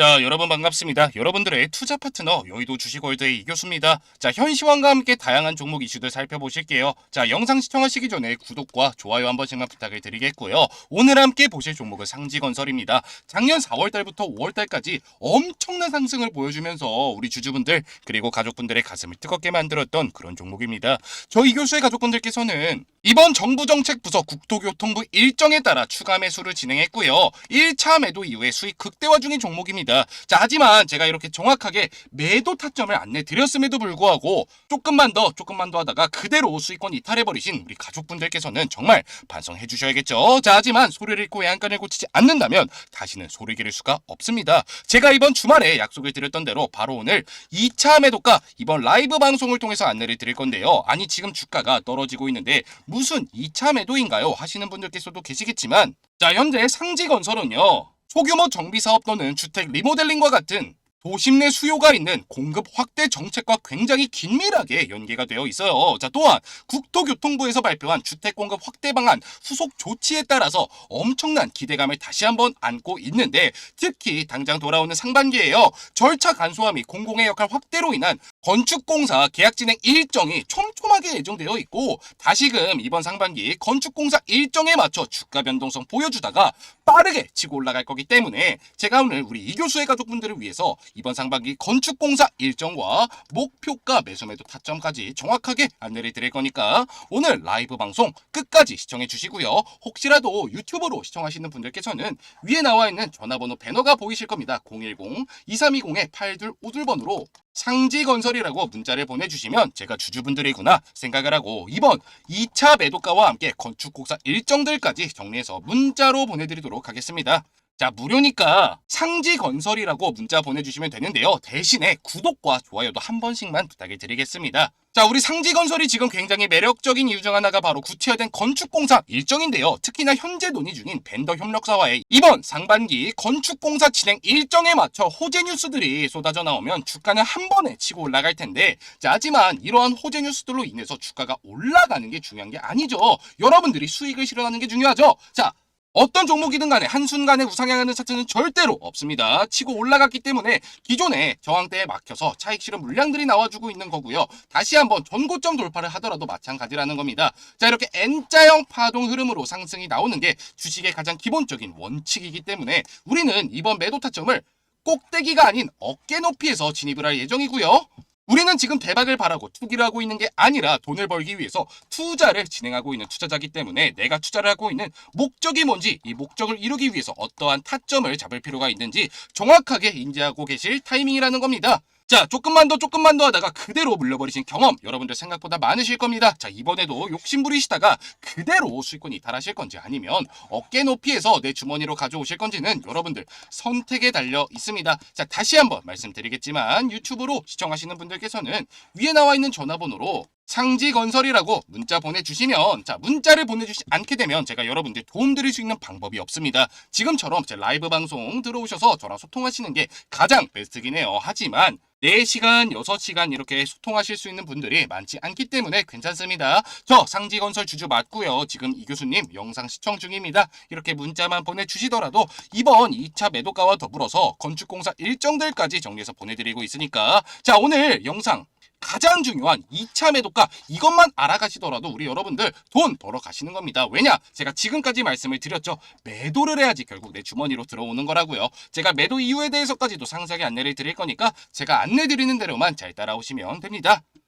자, 여러분 반갑습니다. 여러분들의 투자 파트너 여의도 주식월드의 이교수입니다. 자, 현 시황과 함께 다양한 종목 이슈들 살펴보실게요. 자, 영상 시청하시기 전에 구독과 좋아요 한 번씩만 부탁을 드리겠고요. 오늘 함께 보실 종목은 상지건설입니다. 작년 4월 달부터 5월 달까지 엄청난 상승을 보여주면서 우리 주주분들 그리고 가족분들의 가슴을 뜨겁게 만들었던 그런 종목입니다. 저 이교수의 가족분들께서는 이번 정부 정책 부서 국토교통부 일정에 따라 추가 매수를 진행했고요. 1차 매도 이후에 수익 극대화 중인 종목입니다. 자, 하지만 제가 이렇게 정확하게 매도 타점을 안내 드렸음에도 불구하고 조금만 더 조금만 더 하다가 그대로 수익권 이탈해 버리신 우리 가족분들께서는 정말 반성해 주셔야겠죠. 자, 하지만 소리를 잃고 애안간을 고치지 않는다면 다시는 소리 기를 수가 없습니다. 제가 이번 주말에 약속을 드렸던 대로 바로 오늘 2차 매도가 이번 라이브 방송을 통해서 안내를 드릴 건데요. 아니 지금 주가가 떨어지고 있는데 무슨 2차 매도인가요? 하시는 분들께서도 계시겠지만 자 현재 상지건설은요 소규모 정비 사업 또는 주택 리모델링과 같은 도심 내 수요가 있는 공급 확대 정책과 굉장히 긴밀하게 연계가 되어 있어요. 자, 또한 국토교통부에서 발표한 주택 공급 확대 방안 후속 조치에 따라서 엄청난 기대감을 다시 한번 안고 있는데 특히 당장 돌아오는 상반기에요. 절차 간소화 및 공공의 역할 확대로 인한 건축공사 계약 진행 일정이 촘촘하게 예정되어 있고 다시금 이번 상반기 건축공사 일정에 맞춰 주가 변동성 보여주다가 빠르게 치고 올라갈 거기 때문에 제가 오늘 우리 이 교수의 가족분들을 위해서 이번 상반기 건축공사 일정과 목표가 매수매도 타점까지 정확하게 안내를 드릴 거니까 오늘 라이브 방송 끝까지 시청해 주시고요. 혹시라도 유튜브로 시청하시는 분들께서는 위에 나와 있는 전화번호 배너가 보이실 겁니다. 010-2320-8252번으로 상지건설이라고 문자를 보내주시면 제가 주주분들이구나 생각을 하고 이번 2차 매도가와 함께 건축공사 일정들까지 정리해서 문자로 보내드리도록 하겠습니다. 자, 무료니까 상지건설이라고 문자 보내주시면 되는데요. 대신에 구독과 좋아요도 한 번씩만 부탁을 드리겠습니다. 자, 우리 상지건설이 지금 굉장히 매력적인 이유 중 하나가 바로 구체화된 건축공사 일정인데요. 특히나 현재 논의 중인 벤더 협력사와의 이번 상반기 건축공사 진행 일정에 맞춰 호재 뉴스들이 쏟아져 나오면 주가는 한 번에 치고 올라갈 텐데, 자, 하지만 이러한 호재 뉴스들로 인해서 주가가 올라가는 게 중요한 게 아니죠. 여러분들이 수익을 실현하는 게 중요하죠. 자, 어떤 종목이든 간에 한순간에 우상향하는 차트는 절대로 없습니다. 치고 올라갔기 때문에 기존의 저항대에 막혀서 차익 실현 물량들이 나와주고 있는 거고요. 다시 한번 전고점 돌파를 하더라도 마찬가지라는 겁니다. 자 이렇게 N자형 파동 흐름으로 상승이 나오는 게 주식의 가장 기본적인 원칙이기 때문에 우리는 이번 매도 타점을 꼭대기가 아닌 어깨 높이에서 진입을 할 예정이고요. 우리는 지금 대박을 바라고 투기를 하고 있는 게 아니라 돈을 벌기 위해서 투자를 진행하고 있는 투자자기 때문에 내가 투자를 하고 있는 목적이 뭔지 이 목적을 이루기 위해서 어떠한 타점을 잡을 필요가 있는지 정확하게 인지하고 계실 타이밍이라는 겁니다. 자, 조금만 더 조금만 더 하다가 그대로 물려버리신 경험 여러분들 생각보다 많으실 겁니다. 자, 이번에도 욕심부리시다가 그대로 수익권 이탈하실 건지 아니면 어깨 높이에서 내 주머니로 가져오실 건지는 여러분들 선택에 달려 있습니다. 자, 다시 한번 말씀드리겠지만 유튜브로 시청하시는 분들께서는 위에 나와 있는 전화번호로 상지건설이라고 문자 보내주시면 자 문자를 보내주지 않게 되면 제가 여러분들 도움드릴 수 있는 방법이 없습니다. 지금처럼 제 라이브 방송 들어오셔서 저랑 소통하시는 게 가장 베스트긴 해요. 하지만 4시간, 6시간 이렇게 소통하실 수 있는 분들이 많지 않기 때문에 괜찮습니다. 저 상지건설 주주 맞고요. 지금 이 교수님 영상 시청 중입니다. 이렇게 문자만 보내주시더라도 이번 2차 매도가와 더불어서 건축공사 일정들까지 정리해서 보내드리고 있으니까 자 오늘 영상 가장 중요한 2차 매도가 이것만 알아가시더라도 우리 여러분들 돈 벌어 가시는 겁니다. 왜냐? 제가 지금까지 말씀을 드렸죠. 매도를 해야지 결국 내 주머니로 들어오는 거라고요. 제가 매도 이유에 대해서까지도 상세하게 안내를 드릴 거니까 제가 안내 드리는 대로만 잘 따라오시면 됩니다.